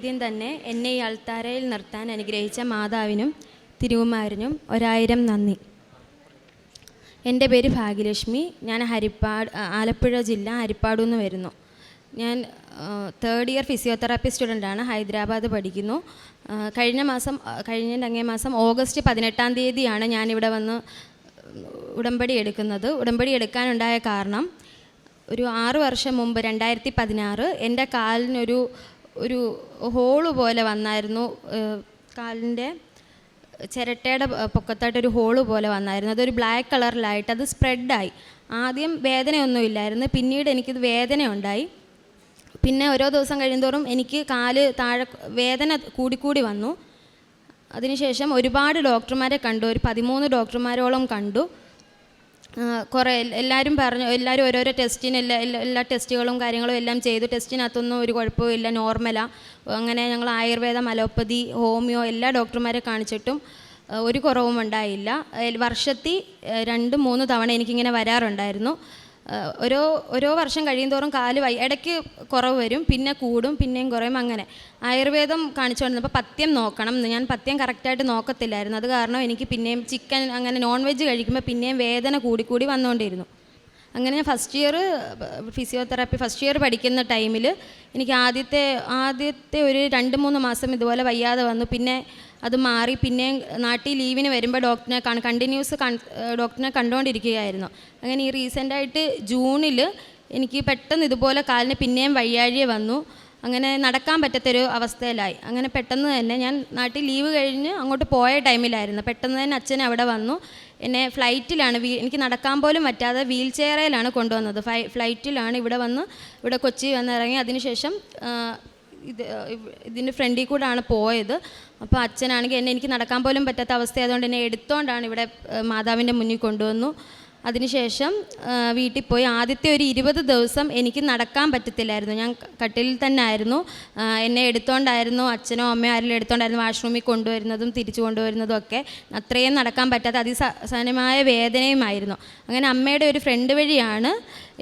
ആദ്യം തന്നെ എന്നെ ഈ അൾത്താരയിൽ നിർത്താൻ അനുഗ്രഹിച്ച മാതാവിനും തിരുവുമാരനും ഒരായിരം നന്ദി. എന്റെ പേര് ഭാഗ്യലക്ഷ്മി. ഞാൻ ഹരിപ്പാട് ആലപ്പുഴ ജില്ല ഹരിപ്പാടു നിന്ന് വരുന്നു. ഞാൻ തേർഡ് ഇയർ ഫിസിയോതെറാപ്പി സ്റ്റുഡന്റാണ് ഹൈദരാബാദ് പഠിക്കുന്നു. കഴിഞ്ഞ മാസം കഴിഞ്ഞ അങ്ങേ മാസം ഓഗസ്റ്റ് പതിനെട്ടാം തീയതിയാണ് ഞാനിവിടെ വന്ന് ഉടമ്പടി എടുക്കുന്നത്. ഉടമ്പടി എടുക്കാനുണ്ടായ കാരണം ഒരു ആറ് വർഷം മുമ്പ് രണ്ടായിരത്തി പതിനാറ് എന്റെ കാലിനൊരു ഒരു ഹോൾ പോലെ വന്നായിരുന്നു കാലിന്റെ ചിരട്ടയുടെ പൊക്കത്തായിട്ട് ഒരു ഹോൾ പോലെ വന്നായിരുന്നു. അതൊരു ബ്ലാക്ക് കളറിലായിട്ട് അത് സ്പ്രെഡായി ആദ്യം വേദനയൊന്നും ഇല്ലായിരുന്നു. പിന്നീട് എനിക്കിത് വേദന ഉണ്ടായി പിന്നെ ഓരോ ദിവസം കഴിയുന്തോറും എനിക്ക് കാൽ താഴെ വേദന കൂടിക്കൂടി വന്നു. അതിനുശേഷം ഒരുപാട് ഡോക്ടർമാരെ കണ്ടു. ഒരു പതിമൂന്ന് ഡോക്ടർമാരോളം കണ്ടു. കുറേ എല്ലാവരും പറഞ്ഞു എല്ലാവരും ഓരോരോ ടെസ്റ്റിന് എല്ലാ എല്ലാ ടെസ്റ്റുകളും കാര്യങ്ങളും എല്ലാം ചെയ്തു. ടെസ്റ്റിനകത്തൊന്നും ഒരു കുഴപ്പവും ഇല്ല നോർമലാണ് അങ്ങനെ ഞങ്ങൾ ആയുർവേദം അലോപ്പതി ഹോമിയോ എല്ലാ ഡോക്ടർമാരെ കാണിച്ചിട്ടും ഒരു കുറവും ഉണ്ടായില്ല. വർഷത്തിൽ രണ്ട് മൂന്ന് തവണ എനിക്കിങ്ങനെ വരാറുണ്ടായിരുന്നു. ഓരോ ഓരോ വർഷം കഴിയുമോറും കാൽ വൈ ഇടയ്ക്ക് കുറവ് വരും പിന്നെ കൂടും പിന്നെയും കുറയും അങ്ങനെ. ആയുർവേദം കാണിച്ചുകൊണ്ടിരുന്നപ്പോൾ പത്യം നോക്കണം ഞാൻ പഥ്യം കറക്റ്റായിട്ട് നോക്കത്തില്ലായിരുന്നു. അത് കാരണം എനിക്ക് പിന്നെയും ചിക്കൻ അങ്ങനെ നോൺ വെജ് കഴിക്കുമ്പോൾ പിന്നെയും വേദന കൂടിക്കൂടി വന്നുകൊണ്ടിരുന്നു അങ്ങനെ ഞാൻ first year physiotherapy first year പഠിക്കുന്ന ടൈമിൽ എനിക്ക് ആദ്യത്തെ ആദ്യത്തെ ഒരു രണ്ട് മൂന്ന് മാസം ഇതുപോലെ വയ്യാതെ വന്നു. പിന്നെ അത് മാറി പിന്നെ നാട്ടിൽ ലീവിന് വരുമ്പോൾ ഡോക്ടറിനെ കാണും കണ്ടിന്യൂസ് ഡോക്ടറിനെ കണ്ടുകൊണ്ടിരിക്കുകയായിരുന്നു അങ്ങനെ ഈ റീസെന്റായിട്ട് ജൂണിൽ എനിക്ക് പെട്ടെന്ന് ഇതുപോലെ കാലിന് പിന്നെയും വയ്യാഴിയെ വന്നു. അങ്ങനെ നടക്കാൻ പറ്റാത്തൊരു അവസ്ഥയിലായി. അങ്ങനെ പെട്ടെന്ന് തന്നെ ഞാൻ നാട്ടിൽ ലീവ് കഴിഞ്ഞ് അങ്ങോട്ട് പോയ ടൈമിലായിരുന്നു. പെട്ടെന്ന് തന്നെ അച്ഛൻ അവിടെ വന്നു. എന്നെ ഫ്ലൈറ്റിലാണ് വീ എനിക്ക് നടക്കാൻ പോലും പറ്റാതെ വീൽ ചെയറിലാണ് കൊണ്ടുവന്നത്. ഫ്ലൈ ഫ്ലൈറ്റിലാണ് ഇവിടെ വന്ന് ഇവിടെ കൊച്ചി വന്നിറങ്ങി അതിനുശേഷം ഇത് ഇതിന്റെ ഫ്രണ്ടിൽ കൂടാണ് പോയത്. അപ്പോൾ അച്ഛനാണെങ്കിൽ എന്നെ എനിക്ക് നടക്കാൻ പോലും പറ്റാത്ത അവസ്ഥയായതുകൊണ്ട് എന്നെ എടുത്തുകൊണ്ടാണ് ഇവിടെ മാതാവിന്റെ മുന്നിൽ കൊണ്ടുവന്നു. അതിനുശേഷം വീട്ടിൽ പോയി ആദ്യത്തെ ഒരു ഇരുപത് ദിവസം എനിക്ക് നടക്കാൻ പറ്റത്തില്ലായിരുന്നു. ഞാൻ കട്ടിലിൽ തന്നെ ആയിരുന്നു എന്നെ എടുത്തോണ്ടായിരുന്നു അച്ഛനോ അമ്മയോ ആരെങ്കിലും എടുത്തോണ്ടായിരുന്നു വാഷ്റൂമിൽ കൊണ്ടുവരുന്നതും തിരിച്ചു കൊണ്ടുവരുന്നതും ഒക്കെ. അത്രയും നടക്കാൻ പറ്റാത്ത അതിസഹനമായ വേദനയുമായിരുന്നു. അങ്ങനെ അമ്മയുടെ ഒരു ഫ്രണ്ട് വഴിയാണ്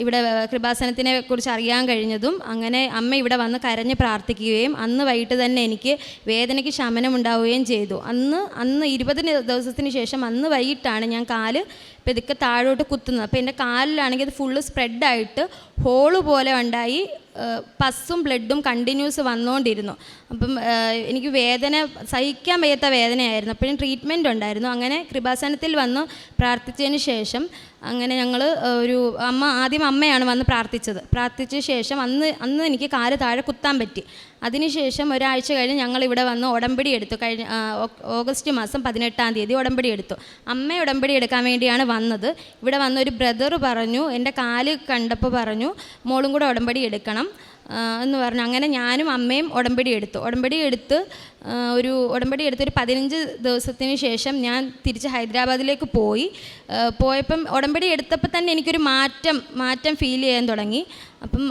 ഇവിടെ കൃപാസനത്തിനെ കുറിച്ച് അറിയാൻ കഴിഞ്ഞതും. അങ്ങനെ അമ്മ ഇവിടെ വന്ന് കരഞ്ഞ് പ്രാർത്ഥിക്കുകയും അന്ന് വൈകിട്ട് തന്നെ എനിക്ക് വേദനയ്ക്ക് ശമനം ഉണ്ടാവുകയും ചെയ്തു. അന്ന് അന്ന് ഇരുപതിന് ദിവസത്തിന് ശേഷം അന്ന് വൈകിട്ടാണ് ഞാൻ കാൽ പെതുക്കെ താഴോട്ട് കുത്തുന്നത്. അപ്പോൾ എന്റെ കാലിലാണെങ്കിൽ അത് ഫുള്ള് സ്പ്രെഡായിട്ട് ഹോൾ പോലെ ഉണ്ടായി പസ്സും ബ്ലഡും കണ്ടിന്യൂസ് വന്നുകൊണ്ടിരുന്നു അപ്പം എനിക്ക് വേദന സഹിക്കാൻ വയ്യാത്ത വേദനയായിരുന്നു. അപ്പോഴും ട്രീറ്റ്മെന്റ് ഉണ്ടായിരുന്നു. അങ്ങനെ കൃപാസനത്തിൽ വന്ന് പ്രാർത്ഥിച്ചതിന് ശേഷം അങ്ങനെ ഞങ്ങൾ ഒരു അമ്മ ആദ്യം അമ്മയാണ് വന്ന് പ്രാർത്ഥിച്ചത്. പ്രാർത്ഥിച്ച ശേഷം അന്ന് അന്ന് എനിക്ക് കാൽ താഴെ കുത്താൻ പറ്റി. അതിനുശേഷം ഒരാഴ്ച കഴിഞ്ഞ് ഞങ്ങൾ ഇവിടെ വന്ന് ഉടമ്പടി എടുത്തു. കഴിഞ്ഞ ഓഗസ്റ്റ് മാസം പതിനെട്ടാം തീയതി ഉടമ്പടി എടുത്തു. അമ്മ ഉടമ്പടി എടുക്കാൻ വേണ്ടിയാണ് വന്നത്. ഇവിടെ വന്ന ഒരു ബ്രദർ പറഞ്ഞു എന്റെ കാൽ കണ്ടപ്പോൾ പറഞ്ഞു മോളും കൂടെ ഉടമ്പടി എടുക്കണം എന്ന് പറഞ്ഞു. അങ്ങനെ ഞാനും അമ്മയും ഉടമ്പടി എടുത്തു. ഉടമ്പടി എടുത്ത് ഒരു ഉടമ്പടി എടുത്തൊരു പതിനഞ്ച് ദിവസത്തിന് ശേഷം ഞാൻ തിരിച്ച് ഹൈദരാബാദിലേക്ക് പോയി. പോയപ്പം ഉടമ്പടി എടുത്തപ്പോൾ തന്നെ എനിക്കൊരു മാറ്റം മാറ്റം ഫീൽ ചെയ്യാൻ തുടങ്ങി. അപ്പം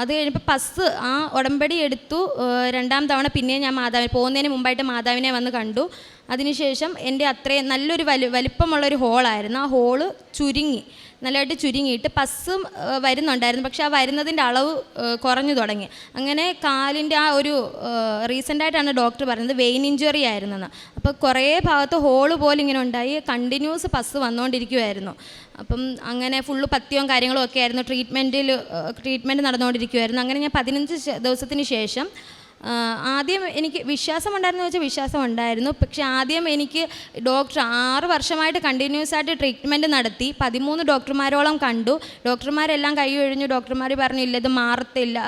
അത് കഴിഞ്ഞപ്പോൾ പസ് ആ ഉടമ്പടി എടുത്തു. രണ്ടാം തവണ പിന്നെ ഞാൻ മാതാവിനെ പോകുന്നതിന് മുമ്പായിട്ട് മാതാവിനെ വന്ന് കണ്ടു. അതിനുശേഷം എന്റെ അത്രയും നല്ലൊരു വലി വലിപ്പമുള്ളൊരു ഹോളായിരുന്നു. ആ ഹോൾ ചുരുങ്ങി നല്ലതായിട്ട് ചുരുങ്ങിയിട്ട് പസ്സും വരുന്നുണ്ടായിരുന്നു. പക്ഷേ ആ വരുന്നതിന്റെ അളവ് കുറഞ്ഞു തുടങ്ങി. അങ്ങനെ കാലിന്റെ ആ ഒരു റീസെന്റായിട്ടാണ് ഡോക്ടർ പറഞ്ഞത് വെയിൻ ഇഞ്ചുറി ആയിരുന്നെന്ന്. അപ്പോൾ കുറേ ഭാഗത്ത് ഹോൾ പോലെ ഇങ്ങനെ ഉണ്ടായി കണ്ടിന്യൂസ് പസ് വന്നുകൊണ്ടിരിക്കുമായിരുന്നു അപ്പം അങ്ങനെ ഫുള്ള് പത്യവും കാര്യങ്ങളും ഒക്കെ ആയിരുന്നു ട്രീറ്റ്മെന്റിൽ ട്രീറ്റ്മെന്റ് നടന്നുകൊണ്ടിരിക്കുമായിരുന്നു അങ്ങനെ ഞാൻ പതിനഞ്ച് ദിവസത്തിന് ശേഷം ആദ്യം എനിക്ക് വിശ്വാസം ഉണ്ടായിരുന്നു വെച്ചാൽ വിശ്വാസം ഉണ്ടായിരുന്നു പക്ഷേ ആദ്യം എനിക്ക് ഡോക്ടർ ആറ് വർഷമായിട്ട് കണ്ടിന്യൂസ് ആയിട്ട് ട്രീറ്റ്മെന്റ് നടത്തി. പതിമൂന്ന് ഡോക്ടർമാരോളം കണ്ടു. ഡോക്ടർമാരെല്ലാം കൈ ഒഴിഞ്ഞു. ഡോക്ടർമാർ പറഞ്ഞു ഇല്ല ഇത് മാറത്തില്ല.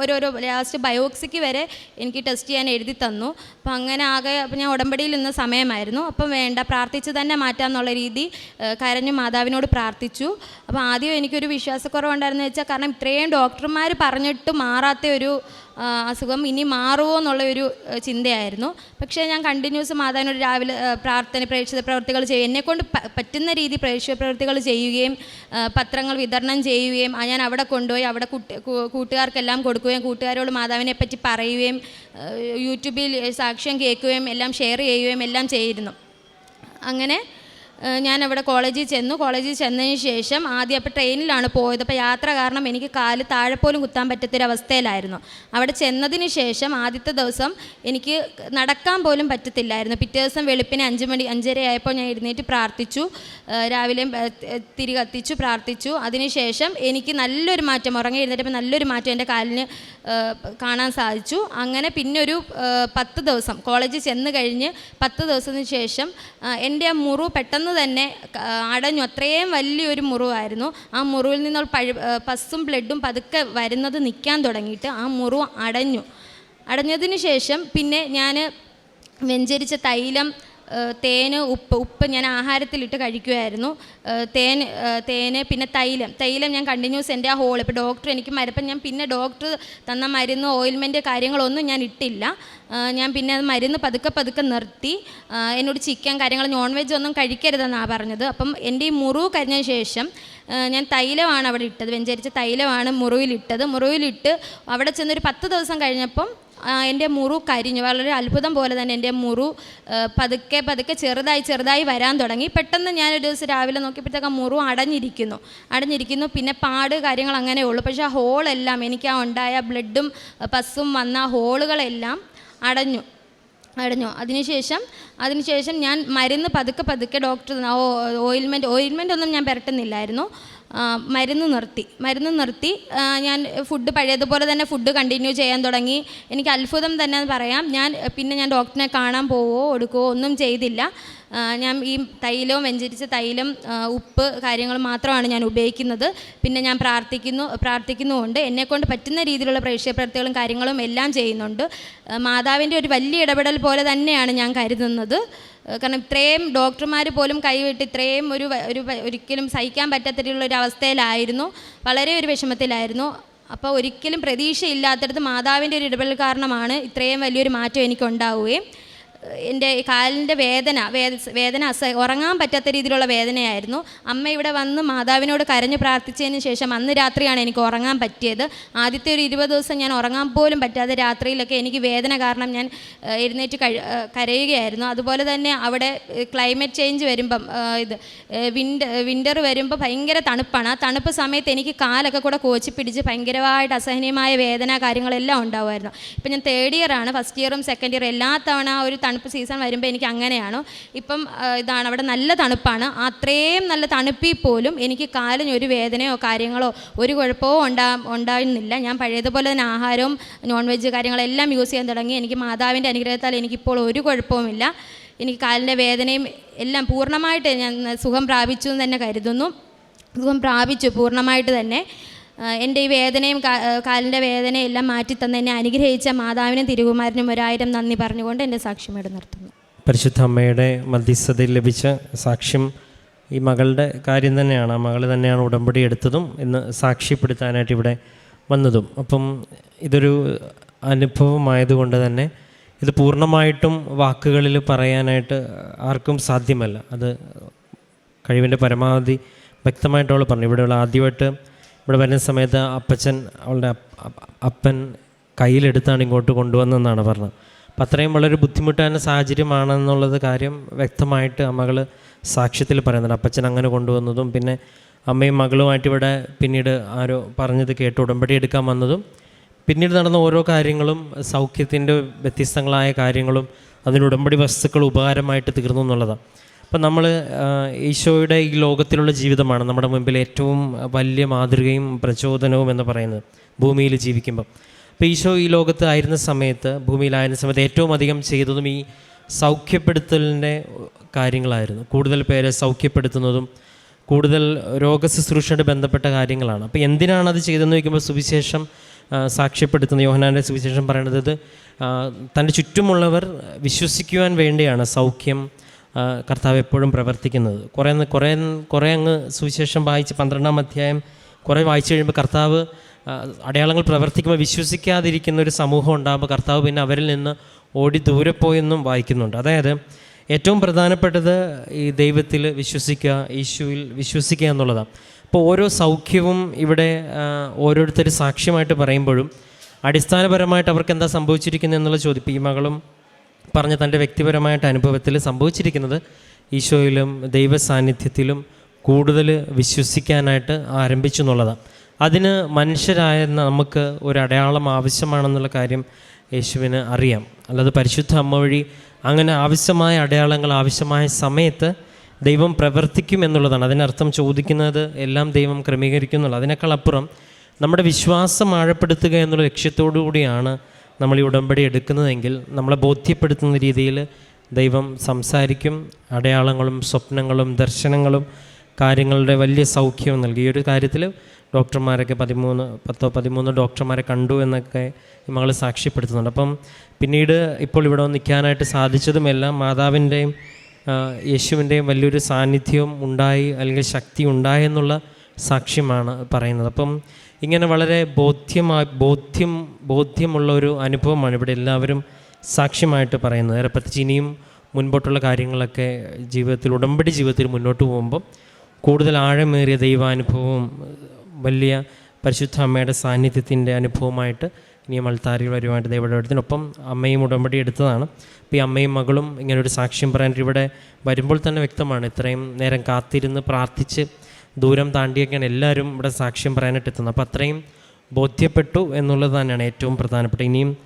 ഓരോരോ ലാസ്റ്റ് ബയോക്സിക്ക് വരെ എനിക്ക് ടെസ്റ്റ് ചെയ്യാൻ എഴുതി തന്നു. അപ്പം അങ്ങനെ ആകെ അപ്പം ഞാൻ ഉടമ്പടിയിൽ നിന്ന സമയമായിരുന്നു. അപ്പം വേണ്ട പ്രാർത്ഥിച്ച് തന്നെ മാറ്റാമെന്നുള്ള രീതി കരഞ്ഞു മാതാവിനോട് പ്രാർത്ഥിച്ചു. അപ്പോൾ ആദ്യം എനിക്കൊരു വിശ്വാസക്കുറവുണ്ടായിരുന്നു വെച്ചാൽ കാരണം ഇത്രയും ഡോക്ടർമാർ പറഞ്ഞിട്ട് മാറാത്ത ഒരു അസുഖം ഇനി മാറുമോ എന്നുള്ള ഒരു ചിന്തയായിരുന്നു. പക്ഷേ ഞാൻ കണ്ടിന്യൂസ് മാതാവിനോട് രാവിലെ പ്രാർത്ഥന പ്രേക്ഷിത പ്രവർത്തികൾ ചെയ്യും. എന്നെക്കൊണ്ട് പറ്റുന്ന രീതി പ്രേക്ഷിത പ്രവർത്തികൾ ചെയ്യുകയും പത്രങ്ങൾ വിതരണം ചെയ്യുകയും ഞാൻ അവിടെ കൊണ്ടുപോയി അവിടെ കുട്ടി കൂട്ടുകാർക്കെല്ലാം കൊടുക്കുകയും കൂട്ടുകാരോട് മാതാവിനെ പറ്റി പറയുകയും യൂട്യൂബിൽ സാക്ഷ്യം കേൾക്കുകയും എല്ലാം ഷെയർ ചെയ്യുകയും എല്ലാം ചെയ്തിരുന്നു. അങ്ങനെ ഞാൻ അവിടെ കോളേജിൽ ചെന്നു. കോളേജിൽ ചെന്നതിന് ശേഷം ആദ്യം അപ്പോൾ ട്രെയിനിലാണ് പോയത്. അപ്പോൾ യാത്ര കാരണം എനിക്ക് കാൽ താഴെ പോലും കുത്താൻ പറ്റത്തൊരവസ്ഥയിലായിരുന്നു. അവിടെ ചെന്നതിന് ശേഷം ആദ്യത്തെ ദിവസം എനിക്ക് നടക്കാൻ പോലും പറ്റത്തില്ലായിരുന്നു. പിറ്റേ ദിവസം വെളുപ്പിന് അഞ്ച് മണി അഞ്ചര ആയപ്പോൾ ഞാൻ എഴുന്നേറ്റ് പ്രാർത്ഥിച്ചു. രാവിലെ തിരി കത്തിച്ചു പ്രാർത്ഥിച്ചു. അതിനുശേഷം എനിക്ക് നല്ലൊരു മാറ്റം ഉറങ്ങി എഴുന്നേറ്റപ്പോൾ നല്ലൊരു മാറ്റം എന്റെ കാലിന് കാണാൻ സാധിച്ചു. അങ്ങനെ പിന്നെ ഒരു പത്ത് ദിവസം കോളേജിൽ ചെന്ന് കഴിഞ്ഞ് പത്ത് ദിവസത്തിന് ശേഷം എന്റെ ആ മുറിവ് പെട്ടെന്ന് തന്നെ ആ, അടഞ്ഞു. അത്രയും വലിയൊരു മുറിവായിരുന്നു. ആ മുറിവിൽ നിന്ന് പഴു പസ്സും ബ്ലഡും പതുക്കെ വരുന്നത് നിൽക്കാൻ തുടങ്ങിയിട്ട് ആ മുറിവ് അടഞ്ഞു. അടഞ്ഞതിന് ശേഷം പിന്നെ ഞാൻ വെഞ്ചരിച്ച തൈലം തേന് ഉപ്പ് ഉപ്പ് ഞാൻ ആഹാരത്തിലിട്ട് കഴിക്കുമായിരുന്നു തേൻ തേന് പിന്നെ തൈലം. തൈലം ഞാൻ കണ്ടിന്യൂസ് എന്റെ ആ ഹോൾ ഇപ്പോൾ ഡോക്ടർ എനിക്ക് മരപ്പം ഞാൻ പിന്നെ ഡോക്ടർ തന്ന മരുന്ന് ഓയിൽമെന്റ് കാര്യങ്ങളൊന്നും ഞാൻ ഇട്ടില്ല. ഞാൻ പിന്നെ അത് മരുന്ന് പതുക്കെ പതുക്കെ നിർത്തി. എന്നോട് ചിക്കൻ കാര്യങ്ങൾ നോൺ വെജ് ഒന്നും കഴിക്കരുതെന്നാണ് പറഞ്ഞത്. അപ്പം എന്റെ ഈ മുറിവ് കരിഞ്ഞ ശേഷം ഞാൻ തൈലമാണ് അവിടെ ഇട്ടത്. വെഞ്ചരിച്ച തൈലമാണ് മുറിവിലിട്ടത്. മുറിവിലിട്ട് അവിടെ ചെന്നൊരു പത്ത് ദിവസം കഴിഞ്ഞപ്പം എന്റെ മുറു കരിഞ്ഞു. വളരെ അത്ഭുതം പോലെ തന്നെ എന്റെ മുറു പതുക്കെ പതുക്കെ ചെറുതായി ചെറുതായി വരാൻ തുടങ്ങി. പെട്ടെന്ന് ഞാൻ ഒരു ദിവസം രാവിലെ നോക്കിയപ്പോഴത്തേക്ക് മുറു അടഞ്ഞിരിക്കുന്നു. അടഞ്ഞിരിക്കുന്നു. പിന്നെ പാട് കാര്യങ്ങൾ അങ്ങനെ ഉള്ളൂ. പക്ഷേ ആ ഹോളെല്ലാം എനിക്ക് ആ ഉണ്ടായ ബ്ലഡും പസ്സും വന്ന ആ ഹോളുകളെല്ലാം അടഞ്ഞു. അടഞ്ഞു. അതിനുശേഷം അതിനുശേഷം ഞാൻ മരുന്ന് പതുക്കെ പതുക്കെ ഡോക്ടർ ഓയിൽമെന്റ് ഓയിൽമെന്റ് ഒന്നും ഞാൻ പുരട്ടുന്നില്ലായിരുന്നു. മരുന്ന് നിർത്തി. മരുന്ന് നിർത്തി. ഞാൻ ഫുഡ് പഴയതുപോലെ തന്നെ ഫുഡ് കണ്ടിന്യൂ ചെയ്യാൻ തുടങ്ങി. എനിക്ക് അത്ഭുതം തന്നെ പറയാം. ഞാൻ പിന്നെ ഞാൻ ഡോക്ടറിനെ കാണാൻ പോവോ എടുക്കുവോ ഒന്നും ചെയ്തില്ല. ഞാൻ ഈ തൈലവും വെഞ്ചരിച്ച തൈലം ഉപ്പ് കാര്യങ്ങൾ മാത്രമാണ് ഞാൻ ഉപയോഗിക്കുന്നത്. പിന്നെ ഞാൻ പ്രാർത്ഥിക്കുന്നു പ്രാർത്ഥിക്കുന്നുമുണ്ട്. എന്നെക്കൊണ്ട് പറ്റുന്ന രീതിയിലുള്ള പ്രേക്ഷ്യപ്രവൃത്തികളും കാര്യങ്ങളും എല്ലാം ചെയ്യുന്നുണ്ട്. മാതാവിന്റെ ഒരു വലിയ ഇടപെടൽ പോലെ തന്നെയാണ് ഞാൻ കരുതുന്നത്. കാരണം ഇത്രയും ഡോക്ടർമാർ പോലും കൈവിട്ട് ഇത്രയും ഒരു ഒരു ഒരിക്കലും സഹിക്കാൻ പറ്റാത്ത ഒരു അവസ്ഥയിലായിരുന്നു. വളരെ ഒരു വിഷമത്തിലായിരുന്നു. അപ്പോൾ ഒരിക്കലും പ്രതീക്ഷയില്ലാത്തടത്ത് മാതാവിന്റെ ഒരു ഇടപെടൽ കാരണമാണ് ഇത്രയും വലിയൊരു മാറ്റം എനിക്കുണ്ടാവുകയും എന്റെ കാലിന്റെ വേദന വേദ വേദന അസ ഉറങ്ങാൻ പറ്റാത്ത രീതിയിലുള്ള വേദനയായിരുന്നു. അമ്മ ഇവിടെ വന്ന് മാതാവിനോട് കരഞ്ഞ് പ്രാർത്ഥിച്ചതിന് ശേഷം അന്ന് രാത്രിയാണ് എനിക്ക് ഉറങ്ങാൻ പറ്റിയത്. ആദ്യത്തെ ഒരു ഇരുപത് ദിവസം ഞാൻ ഉറങ്ങാൻ പോലും പറ്റാതെ രാത്രിയിലൊക്കെ എനിക്ക് വേദന കാരണം ഞാൻ എഴുന്നേറ്റ് കരയുകയായിരുന്നു. അതുപോലെ തന്നെ അവിടെ ക്ലൈമറ്റ് ചേഞ്ച് വരുമ്പം ഇത് വിന്റർ വിന്റർ വരുമ്പോൾ ഭയങ്കര തണുപ്പാണ്. ആ തണുപ്പ് സമയത്ത് എനിക്ക് കാലൊക്കെ കൂടെ കോച്ചി പിടിച്ച് ഭയങ്കരമായിട്ട് അസഹനീയമായ വേദന കാര്യങ്ങളെല്ലാം ഉണ്ടാവുമായിരുന്നു. ഇപ്പം ഞാൻ തേർഡ് ഇയറാണ് ഫസ്റ്റ് ഇയറും സെക്കൻഡ് ഇയറും എല്ലാ തവണ ഒരു തണുപ്പ് സീസൺ വരുമ്പോൾ എനിക്ക് അങ്ങനെയാണ്. ഇപ്പം ഇതാണ് അവിടെ നല്ല തണുപ്പാണ്. അത്രയും നല്ല തണുപ്പിൽ പോലും എനിക്ക് കാലിന് ഒരു വേദനയോ കാര്യങ്ങളോ ഒരു കുഴപ്പമോ ഉണ്ടാ ഉണ്ടായിരുന്നില്ല. ഞാൻ പഴയതുപോലെ തന്നെ ആഹാരവും നോൺ വെജ് കാര്യങ്ങളെല്ലാം യൂസ് ചെയ്യാൻ തുടങ്ങി. എനിക്ക് മാതാവിന്റെ അനുഗ്രഹത്താൽ എനിക്കിപ്പോൾ ഒരു കുഴപ്പവുമില്ല. എനിക്ക് കാലിന്റെ വേദനയും എല്ലാം പൂർണമായിട്ട് ഞാൻ സുഖം പ്രാപിച്ചു എന്ന് തന്നെ കരുതുന്നു. സുഖം പ്രാപിച്ചു പൂർണമായിട്ട് തന്നെ. എന്റെ ഈ വേദനയും കാലിന്റെ വേദനയും എല്ലാം മാറ്റി തന്നെ എന്നെ അനുഗ്രഹിച്ച മാതാവിനും തിരുകുമാരനും ഒരായിരം നന്ദി പറഞ്ഞുകൊണ്ട് എന്റെ സാക്ഷ്യം ഇവിടെ നിർത്തുന്നു. പരിശുദ്ധ അമ്മയുടെ മധ്യസ്ഥതയിൽ ലഭിച്ച സാക്ഷ്യം ഈ മകളുടെ കാര്യം തന്നെയാണ്. ആ മകൾ തന്നെയാണ് ഉടമ്പടി എടുത്തതും ഇന്ന് സാക്ഷ്യപ്പെടുത്താനായിട്ട് ഇവിടെ വന്നതും. അപ്പം ഇതൊരു അനുഭവമായതുകൊണ്ട് തന്നെ ഇത് പൂർണമായിട്ടും വാക്കുകളിൽ പറയാനായിട്ട് ആർക്കും സാധ്യമല്ല. അത് കഴിവിന്റെ പരമാവധി വ്യക്തമായിട്ടുള്ള പറഞ്ഞു. ഇവിടെയുള്ള ആദ്യമായിട്ട് ഇവിടെ വരുന്ന സമയത്ത് അപ്പച്ചൻ അവളുടെ അപ്പ- അപ്പ- അപ്പൻ കയ്യിലെടുത്താണ് ഇങ്ങോട്ട് കൊണ്ടുവന്നതെന്നാണ് പറഞ്ഞത്. അപ്പം അത്രയും വളരെ ബുദ്ധിമുട്ടാൻ സാഹചര്യമാണെന്നുള്ളത് കാര്യം വ്യക്തമായിട്ട് അമ്മകൾ മകൾ സാക്ഷ്യത്തിൽ പറയുന്നുണ്ട്. അപ്പച്ചൻ അങ്ങനെ കൊണ്ടുവന്നതും പിന്നെ അമ്മയും മകളുമായിട്ട് ഇവിടെ പിന്നീട് ആരോ പറഞ്ഞത് കേട്ട് ഉടമ്പടി എടുക്കാൻ വന്നതും പിന്നീട് നടന്ന ഓരോ കാര്യങ്ങളും സൗഖ്യത്തിന്റെ വ്യത്യസ്തങ്ങളായ കാര്യങ്ങളും അതിന് ഉടമ്പടി വസ്തുക്കൾ ഉപകാരമായിട്ട് തീർന്നു എന്നുള്ളതാണ്. അപ്പം നമ്മൾ ഈശോയുടെ ഈ ലോകത്തിലുള്ള ജീവിതമാണ് നമ്മുടെ മുമ്പിൽ ഏറ്റവും വലിയ മാതൃകയും പ്രചോദനവും എന്ന് പറയുന്നത് ഭൂമിയിൽ ജീവിക്കുമ്പം. അപ്പോൾ ഈശോ ഈ ലോകത്ത് ആയിരുന്ന സമയത്ത് ഭൂമിയിലായിരുന്ന സമയത്ത് ഏറ്റവും അധികം ചെയ്തതും ഈ സൗഖ്യപ്പെടുത്തലിന്റെ കാര്യങ്ങളായിരുന്നു. കൂടുതൽ പേരെ സൗഖ്യപ്പെടുത്തുന്നതും കൂടുതൽ രോഗശുശ്രൂഷയോട് ബന്ധപ്പെട്ട കാര്യങ്ങളാണ്. അപ്പോൾ എന്തിനാണ് അത് ചെയ്തതെന്ന് ചോദിക്കുമ്പോൾ സുവിശേഷം സാക്ഷ്യപ്പെടുത്തുന്ന യോഹനാന്റെ സുവിശേഷം പറയുന്നത് തന്റെ ചുറ്റുമുള്ളവർ വിശ്വസിക്കുവാൻ വേണ്ടിയാണ് സൗഖ്യം കർത്താവ് എപ്പോഴും പ്രവർത്തിക്കുന്നത്. കുറേ കുറേ കുറേ അങ്ങ് സുവിശേഷം വായിച്ച് പന്ത്രണ്ടാം അധ്യായം കുറേ വായിച്ചു കഴിയുമ്പോൾ കർത്താവ് അടയാളങ്ങൾ പ്രവർത്തിക്കുമ്പോൾ വിശ്വസിക്കാതിരിക്കുന്ന ഒരു സമൂഹം ഉണ്ടാകുമ്പോൾ കർത്താവ് പിന്നെ അവരിൽ നിന്ന് ഓടി ദൂരെ പോയെന്നും വായിക്കുന്നുണ്ട്. അതായത് ഏറ്റവും പ്രധാനപ്പെട്ടത് ഈ ദൈവത്തിൽ വിശ്വസിക്കുക യേശുവിൽ വിശ്വസിക്കുക എന്നുള്ളതാണ്. അപ്പോൾ ഓരോ സൗഖ്യവും ഇവിടെ ഓരോരുത്തർ സാക്ഷ്യമായിട്ട് പറയുമ്പോഴും അടിസ്ഥാനപരമായിട്ട് അവർക്ക് എന്താ സംഭവിച്ചിരിക്കുന്നത് എന്നുള്ള ചോദിപ്പ് ഈ മകളും പറഞ്ഞ തന്റെ വ്യക്തിപരമായിട്ട് അനുഭവത്തിൽ സംഭവിച്ചിരിക്കുന്നത് ഈശോയിലും ദൈവ സാന്നിധ്യത്തിലും കൂടുതൽ വിശ്വസിക്കാനായിട്ട് ആരംഭിച്ചു എന്നുള്ളതാണ്. അതിന് മനുഷ്യരായ നമുക്ക് ഒരു അടയാളം ആവശ്യമാണെന്നുള്ള കാര്യം യേശുവിന് അറിയാം. അല്ലാതെ പരിശുദ്ധ അമ്മ വഴി അങ്ങനെ ആവശ്യമായ അടയാളങ്ങൾ ആവശ്യമായ സമയത്ത് ദൈവം പ്രവർത്തിക്കും എന്നുള്ളതാണ്. അതിനർത്ഥം ചോദിക്കുന്നത് എല്ലാം ദൈവം ക്രമീകരിക്കുന്നുള്ളൂ അതിനേക്കാൾ അപ്പുറം നമ്മുടെ വിശ്വാസം ആഴപ്പെടുത്തുക എന്നുള്ള ലക്ഷ്യത്തോടു കൂടിയാണ് നമ്മൾ ഈ ഉടമ്പടി എടുക്കുന്നതെങ്കിൽ നമ്മളെ ബോധ്യപ്പെടുത്തുന്ന രീതിയിൽ ദൈവം സംസാരിക്കും അടയാളങ്ങളും സ്വപ്നങ്ങളും ദർശനങ്ങളും കാര്യങ്ങളുടെ വലിയ സൗഖ്യവും നൽകി. ഈ ഒരു കാര്യത്തിൽ ഡോക്ടർമാരൊക്കെ പതിമൂന്ന് പത്തോ പതിമൂന്ന് ഡോക്ടർമാരെ കണ്ടു എന്നൊക്കെ മകൾ സാക്ഷ്യപ്പെടുത്തുന്നുണ്ട്. അപ്പം പിന്നീട് ഇപ്പോൾ ഇവിടെ നിൽക്കാനായിട്ട് സാധിച്ചതുമെല്ലാം മാതാവിന്റെയും യേശുവിന്റെയും വലിയൊരു സാന്നിധ്യവും ഉണ്ടായി അല്ലെങ്കിൽ ശക്തി ഉണ്ടായി എന്നുള്ള സാക്ഷ്യമാണ് പറയുന്നത്. അപ്പം ഇങ്ങനെ വളരെ ബോധ്യമായി ബോധ്യം ബോധ്യമുള്ള ഒരു അനുഭവമാണ് ഇവിടെ എല്ലാവരും സാക്ഷ്യമായിട്ട് പറയുന്നത്. ഏറെ പ്രത്യേകിച്ച് ഇനിയും മുൻപോട്ടുള്ള കാര്യങ്ങളൊക്കെ ജീവിതത്തിൽ ഉടമ്പടി ജീവിതത്തിൽ മുന്നോട്ട് പോകുമ്പം കൂടുതൽ ആഴമേറിയ ദൈവാനുഭവവും വലിയ പരിശുദ്ധ അമ്മയുടെ സാന്നിധ്യത്തിന്റെ അനുഭവമായിട്ട് ഇനിയും അൾത്താരിൽ വരുമായിട്ട് ദൈവത്തിനൊപ്പം അമ്മയും ഉടമ്പടി എടുത്തതാണ്. അപ്പോൾ ഈ അമ്മയും മകളും ഇങ്ങനെ ഒരു സാക്ഷ്യം പറയാനിട്ട് ഇവിടെ വരുമ്പോൾ തന്നെ വ്യക്തമാണ്. ഇത്രയും നേരം കാത്തിരുന്ന് പ്രാർത്ഥിച്ച് ദൂരം താണ്ടിയൊക്കെയാണ് എല്ലാവരും ഇവിടെ സാക്ഷ്യം പറയാനായിട്ട് എത്തുന്നത് അപ്പോൾ അത്രയും ബോധ്യപ്പെട്ടു എന്നുള്ളത് തന്നെയാണ് ഏറ്റവും പ്രധാനപ്പെട്ട. ഇനിയും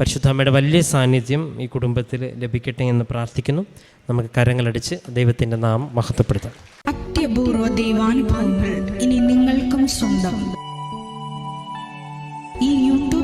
പരിശുദ്ധ അമ്മയുടെ വലിയ സാന്നിധ്യം ഈ കുടുംബത്തിൽ ലഭിക്കട്ടെ എന്ന് പ്രാർത്ഥിക്കുന്നു. നമുക്ക് കരങ്ങളടിച്ച് ദൈവത്തിന്റെ നാമം മഹത്വപ്പെടുത്താം. അത്യപൂർവ ദൈവാനുഭവങ്ങൾ ഇനി നിങ്ങൾക്കും സ്വന്തം.